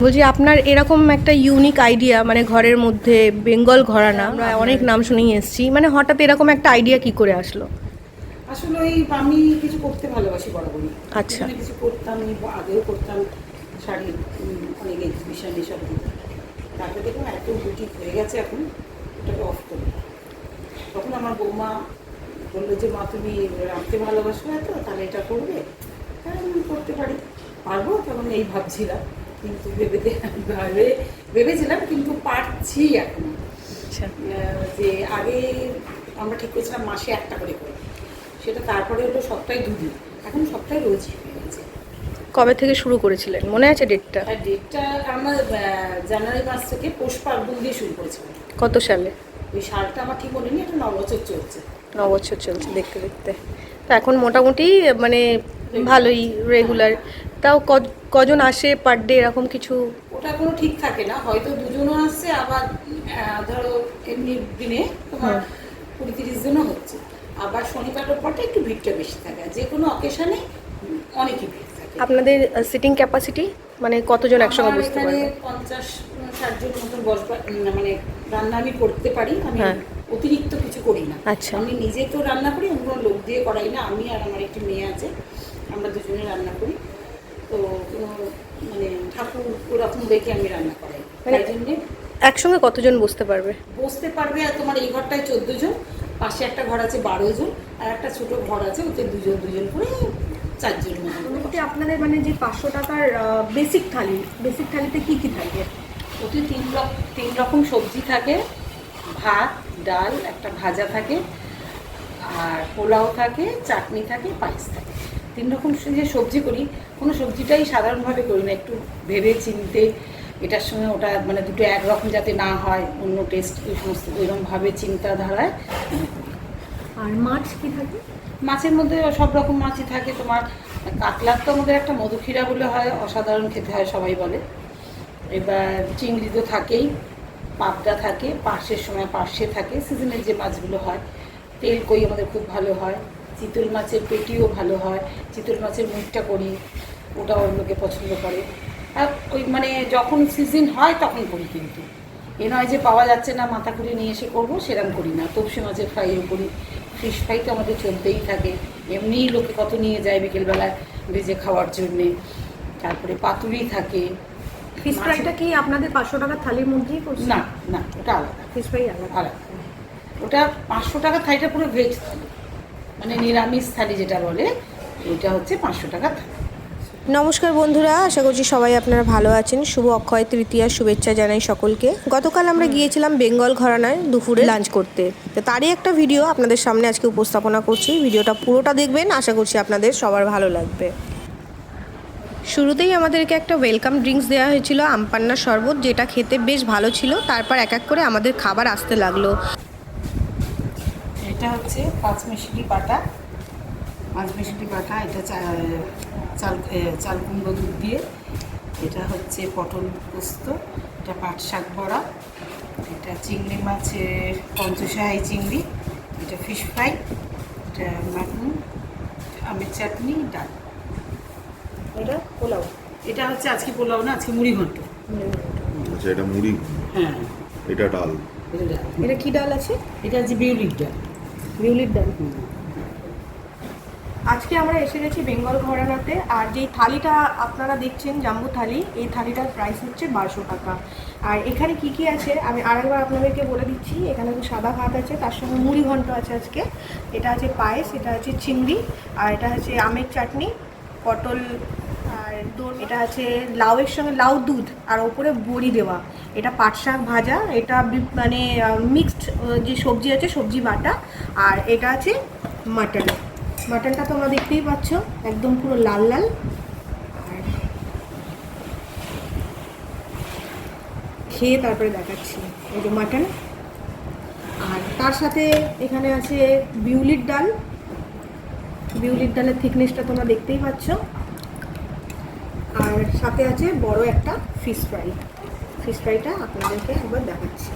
বলছি আপনার এরকম একটা ইউনিক আইডিয়া মানে ঘরের মধ্যে বেঙ্গল ঘরানা আমরা অনেক নাম শুনেই এসেছি মানে হঠাৎ এরকম একটা আইডিয়া কি করে আসলো? আসলে ওই আমি কিছু করতে ভালোবাসি বরাবরই। আচ্ছা। কিছু করতাম আগেও করতাম শাড়ির অনেক এক্সিবিশন এসব তারপরে দেখলাম এত বুটিক হয়ে গেছে এখন ওটাকে অফ করি তখন আমার বৌমা বলল যে মা তুমি রাখতে ভালোবাসো এত তাহলে এটা করবে? হ্যাঁ আমি করতে পারি। পারব? তখন এই ভাবছিলাম। কিন্তু ভেবে ভাবে ভেবেছিলাম কিন্তু পারছি এখন। আচ্ছা। যে আগে আমরা ঠিক করেছিলাম মাসে একটা করে করে। সেটা তারপরে হলো সপ্তাহে দুদিন। এখন সপ্তাহে রোজই হয়ে গেছে। কবে থেকে শুরু করেছিলেন? মনে আছে ডেটটা? ডেটটা আমরা জানুয়ারি মাস থেকে পৌষ পার্বণ দিয়ে শুরু করেছিলাম। কত সালে? ওই সালটা আমার ঠিক মনে নেই এটা ন বছর চলছে। ন বছর চলছে দেখতে দেখতে। তো এখন মোটামুটি মানে ভালোই রেগুলার তাও ক- কজন আসে পার ডে এরকম কিছু? ওটা কোনো ঠিক থাকে না হয়তো দুজনও আসছে আবার ধরো এমনি দিনে তোমার কুড়ি তিরিশ জনও হচ্ছে। আবার শনিবারের রোববারটা একটু ভিড়টা বেশি থাকে যে কোনো অকেশনে অনেকই ভিড় থাকে। আপনাদের সিটিং ক্যাপাসিটি মানে কতজন একসঙ্গে বসতে পারবে? পঞ্চাশ ষাট জন মতন বসবার মানে রান্না আমি করতে পারি আমি হ্যাঁ। অতিরিক্ত কিছু করি না। আচ্ছা। আমি নিজে তো রান্না করি কোনো লোক দিয়ে করাই না আমি আর আমার একটি মেয়ে আছে আমরা দুজনে রান্না করি। তো মানে ঠাকুর ওরকম দেখে আমি রান্না করাই। মানে- তাই জন্যে একসঙ্গে কতজন বসতে পারবে? বসতে পারবে আর তোমার এই ঘরটায় চোদ্দ জন পাশে একটা ঘর আছে বারো জন আর একটা ছোট ঘর আছে ওতে দুজন দুজন করে চারজন মোটামুটি আপনাদের মানে যে পাঁচশো টাকার বেসিক থালি বেসিক থালিতে কি কি থাকে? ওতে তিন রকম তিন রকম সবজি থাকে ভাত ডাল একটা ভাজা থাকে আর পোলাও থাকে চাটনি থাকে পায়েস থাকে। তিন রকম যে সবজি করি কোনো সবজিটাই সাধারণভাবে করি না। একটু ভেবে চিনতে এটার সঙ্গে ওটা মানে দুটো একরকম যাতে না হয় অন্য টেস্ট ওই সমস্ত ওইরকমভাবে চিন্তাধারায়। আর মাছ কি থাকে? মাছের মধ্যে সব রকম মাছই থাকে। তোমার কাতলার তো আমাদের একটা মধুক্ষীরা বলে হয় অসাধারণ খেতে হয় সবাই বলে। এবার চিংড়ি তো থাকেই পাবদা থাকে পার্শের সময় পার্শে থাকে সিজনের যে মাছগুলো হয় তেল কই আমাদের খুব ভালো হয়। চিতল মাছের পেটিও ভালো হয় চিতল মাছের মুখটা করি ওটাও লোকে পছন্দ করে। আর ওই মানে যখন সিজন হয় তখন করি কিন্তু। এ নয় যে পাওয়া যাচ্ছে না মাথা করে নিয়ে এসে করব সেরকম করি না। তপসি মাছের ফ্রাইও করি ফিশ ফ্রাই তো আমাদের চলতেই থাকে। এমনিই লোকে কত নিয়ে যায় বিকেলবেলায় ভেজে খাওয়ার জন্যে। তারপরে পাতুরি থাকে। ফিশ ফ্রাইটা কি আপনাদের পাঁচশো টাকার থালির মধ্যেই করছে না না ওটা আলাদা। ফিশ ফ্রাই আলাদা। আলাদা। ওটা পাঁচশো টাকা থালিটা পুরো ভেজ থালি। মানে নিরামিষ থালি যেটা বলে ওইটা হচ্ছে পাঁচশো টাকা নমস্কার বন্ধুরা আশা করছি সবাই আপনারা ভালো আছেন। শুভ অক্ষয় তৃতীয়ার শুভেচ্ছা জানাই সকলকে। গতকাল আমরা গিয়েছিলাম বেঙ্গল ঘরানায় দুপুরে লাঞ্চ করতে। তো তারই একটা ভিডিও আপনাদের সামনে আজকে উপস্থাপনা করছি। ভিডিওটা পুরোটা দেখবেন আশা করছি আপনাদের সবার ভালো লাগবে। শুরুতেই আমাদেরকে একটা ওয়েলকাম ড্রিঙ্কস দেওয়া হয়েছিল আমপান্না শরবত যেটা খেতে বেশ ভালো ছিল। তারপর এক এক করে আমাদের খাবার আসতে লাগল। এটা হচ্ছে পাঁচ মিশরি বাটা পাঁচ মিশরি বাটা এটা চাল চাল কুমড়ো দুধ দিয়ে। এটা হচ্ছে পটল পোস্ত এটা পাট শাক বড়া এটা চিংড়ি মাছের পঞ্চশাহী চিংড়ি এটা ফিশ ফ্রাই এটা মাটন আমের চাটনি ডাল। এটা পোলাও। এটা হচ্ছে আজকে পোলাও না আজকে মুড়ি ঘন্ট। আচ্ছা এটা মুড়ি হ্যাঁ। এটা ডাল। এটা কি ডাল আছে? এটা হচ্ছে বিউলির ডাল। বিউলির ডাল আজকে আমরা এসে গেছি বেঙ্গল ঘরানাতে আর যেই থালিটা আপনারা দেখছেন জাম্বু থালি এই থালিটার প্রাইস হচ্ছে বারোশো টাকা। আর এখানে কি কি আছে আমি আরেকবার আপনাদেরকে বলে দিচ্ছি এখানে তো সাদা ভাত আছে তার সঙ্গে মুড়ি ঘন্ট আছে আজকে। এটা আছে পায়েস এটা আছে চিংড়ি আর এটা হচ্ছে আমের চাটনি পটল এটা আছে লাউয়ের সঙ্গে লাউ দুধ, আর ওপরে বড়ি দেওয়া। এটা পাট শাক ভাজা, এটা মানে মিক্সড যে সবজি আছে, সবজি বাটা, আর এটা আছে মাটন। মাটনটা তোমরা দেখতেই পাচ্ছ, একদম পুরো লাল লাল। খেয়ে তারপরে দেখাচ্ছি, এই যে মাটন। আর তার সাথে এখানে আছে বিউলির ডাল। বিউলির ডালের থিকনেসটা তোমরা দেখতেই পাচ্ছ। আর সাথে আছে বড় একটা ফিশ ফ্রাই ফিশ ফ্রাইটা আপনাদেরকে একবার দেখাচ্ছি।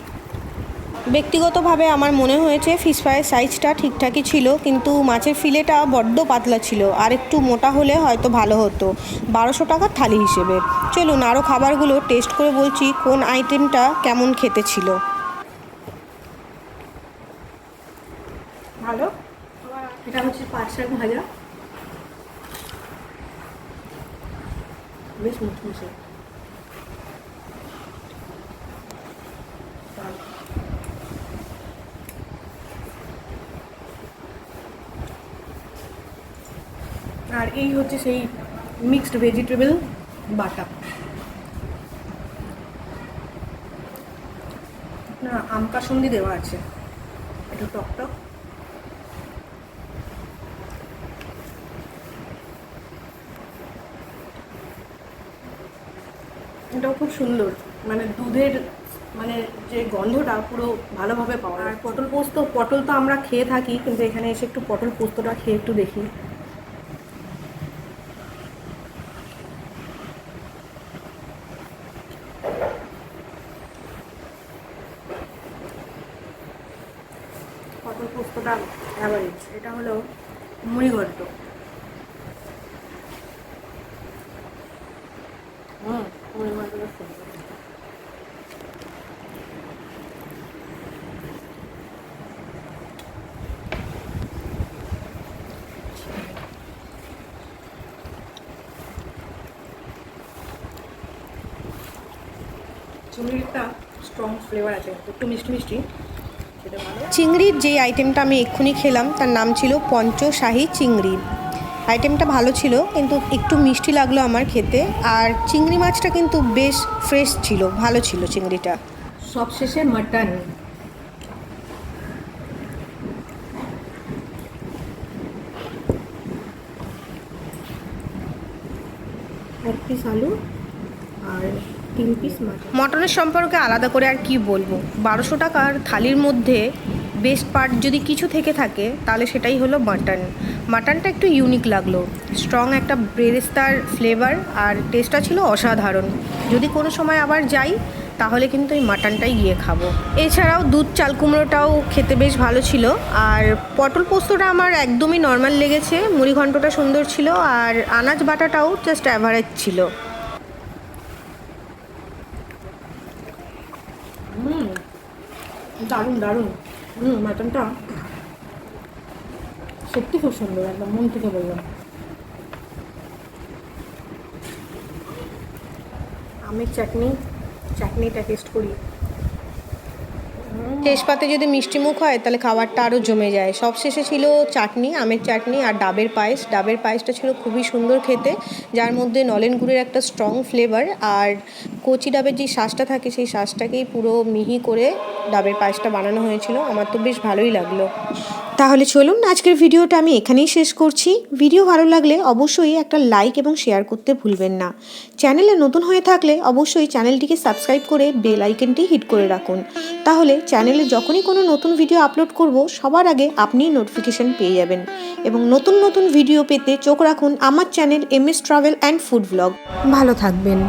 ব্যক্তিগতভাবে আমার মনে হয়েছে ফিশ ফ্রাইয়ের সাইজটা ঠিকঠাকই ছিল কিন্তু মাছের ফিলেটা বড্ড পাতলা ছিল। আর একটু মোটা হলে হয়তো ভালো হতো। বারোশো টাকার থালি হিসেবে। চলুন আরও খাবারগুলো টেস্ট করে বলছি কোন আইটেমটা কেমন খেতে ছিল। ভালো? এটা হচ্ছে পাট শাক ভাজা। বেশ মুচমুচে আর এই হচ্ছে সেই মিক্সড ভেজিটেবল বাটা। না আম কাসুন্দি দেওয়া আছে। একটু টক টক। এটাও খুব সুন্দর। মানে দুধের মানে যে গন্ধটা পুরো ভালোভাবে পাওয়া যায়। আর পটল পোস্ত পটল তো আমরা খেয়ে থাকি কিন্তু এখানে এসে একটু পটল পোস্তটা খেয়ে একটু দেখি। পটল পোস্তটা অ্যাভারেজ এটা হলো মুড়ি ঘন্ট হুম। চিংড়ির একটা স্ট্রং ফ্লেভার আছে মিষ্টি মিষ্টি চিংড়ির যে আইটেমটা আমি এক্ষুনি খেলাম, তার নাম ছিল পঞ্চশাহী চিংড়ি। আইটেমটা ভালো ছিল কিন্তু একটু মিষ্টি লাগল আমার খেতে। আর চিংড়ি মাছটা কিন্তু বেশ ফ্রেশ ছিল ভালো ছিল চিংড়িটা। সবশেষে মাটন এক পিস আলু আর তিন পিস মাটন মটনের সম্পর্কে আলাদা করে আর কি বলব? বারোশো টাকার থালির মধ্যে বেস্ট পার্ট যদি কিছু থেকে থাকে, তাহলে সেটাই হলো মাটন মাটনটা একটু ইউনিক লাগল। স্ট্রং একটা বেরেস্তার ফ্লেভার আর টেস্টটা ছিল অসাধারণ। যদি কোনো সময় আবার যাই, তাহলে কিন্তু এই মাটনটাই গিয়ে খাব। এছাড়াও দুধ চাল কুমড়োটাও খেতে বেশ ভালো ছিল। আর পটল পোস্তটা আমার একদমই নর্মাল লেগেছে। মুড়ি ঘন্টটা সুন্দর ছিল আর আনাজ বাটাটাও জাস্ট অ্যাভারেজ ছিল। দারুণ দারুণ। হুম মাটনটা সত্যি খুব সুন্দর একদম মন থেকে বললাম আমের চাটনি চাটনিটা টেস্ট করি তেজপাতে যদি মিষ্টি মুখ হয়, তাহলে খাবারটা আরও জমে যায়। সবশেষে ছিল চাটনি, আমের চাটনি আর ডাবের পায়েস। ডাবের পায়েসটা ছিল খুবই সুন্দর খেতে, যার মধ্যে নলেন গুড়ের একটা স্ট্রং ফ্লেভার আর কচি ডাবের যে শ্বাসটা থাকে, সেই শ্বাসটাকেই পুরো মিহি করে ডাবের পায়েসটা বানানো হয়েছিল। আমার তো বেশ ভালোই লাগল। তাহলে চলুন আজকের ভিডিওটা আমি এখানেই শেষ করছি। ভিডিও ভালো লাগলে অবশ্যই একটা লাইক এবং শেয়ার করতে ভুলবেন না। চ্যানেলে নতুন হয়ে থাকলে অবশ্যই চ্যানেলটিকে সাবস্ক্রাইব করে বেল আইকনটি হিট করে রাখুন। তাহলে চ্যানেলে যখনই কোনো নতুন ভিডিও আপলোড করব, সবার আগে আপনি নোটিফিকেশন পেয়ে যাবেন। এবং নতুন নতুন ভিডিও পেতে চোখ রাখুন আমার channel M S travel and food blog ভালো থাকবেন।